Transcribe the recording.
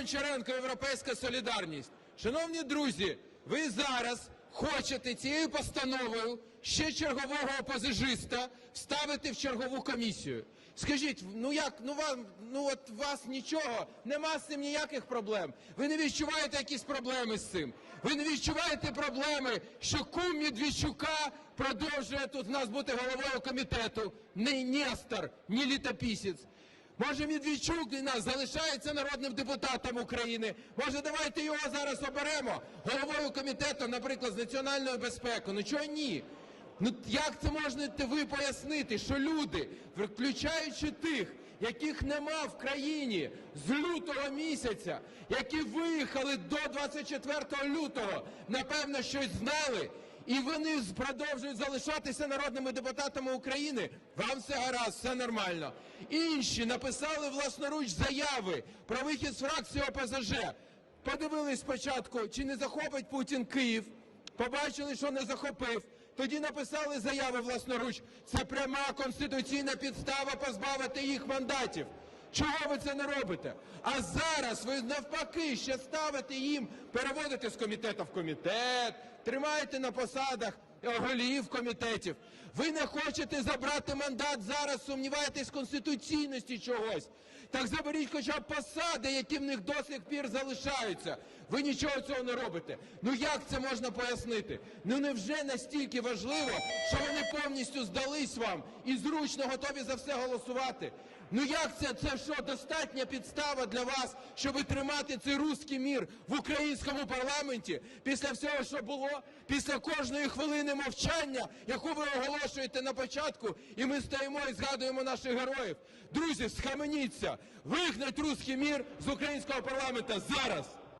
Гончаренко, Європейська солідарність. Шановні друзі, ви зараз хочете цією постановою ще чергового опозижиста вставити в чергову комісію. Скажіть, ну як, ну вам, ну от вас нічого, нема з цим ніяких проблем. Ви не відчуваєте якісь проблеми з цим? Ви не відчуваєте проблеми, що кум Медведчука продовжує тут в нас бути головою комітету, не Нестор, не літописець. Може, Медведчук нас залишається народним депутатом України. Може, давайте його зараз оберемо головою комітету, наприклад, з національної безпеки. Ну чого ні? Ну як це можете ви пояснити, що люди, включаючи тих, яких нема в країні з лютого місяця, які виїхали до 24 лютого, напевно, щось знали, і вони продовжують залишатися народними депутатами України. Вам все гаразд, все нормально. Інші написали власноруч заяви про вихід з фракції ОПЗЖ. Подивились спочатку, чи не захопить Путін Київ. Побачили, що не захопив. Тоді написали заяви власноруч. Це пряма конституційна підстава позбавити їх мандатів. Чого ви це не робите? А зараз ви навпаки ще ставите їм переводите з комітету в комітет, тримаєте на посадах голів комітетів. Ви не хочете забрати мандат зараз, сумніваєтесь в конституційності чогось. Так заберіть хоча б посади, які в них до сих пір залишаються. Ви нічого цього не робите. Ну як це можна пояснити? Ну невже настільки важливо, що вони повністю здались вам і зручно готові за все голосувати? Ну як це? Це що, достатня підстава для вас, щоб тримати цей руський мір в українському парламенті після всього, що було, після кожної хвилини мовчання, яку ви оголошуєте на початку, і ми стоїмо і згадуємо наших героїв. Друзі, схаменіться, вигнать русський мір з українського парламенту зараз.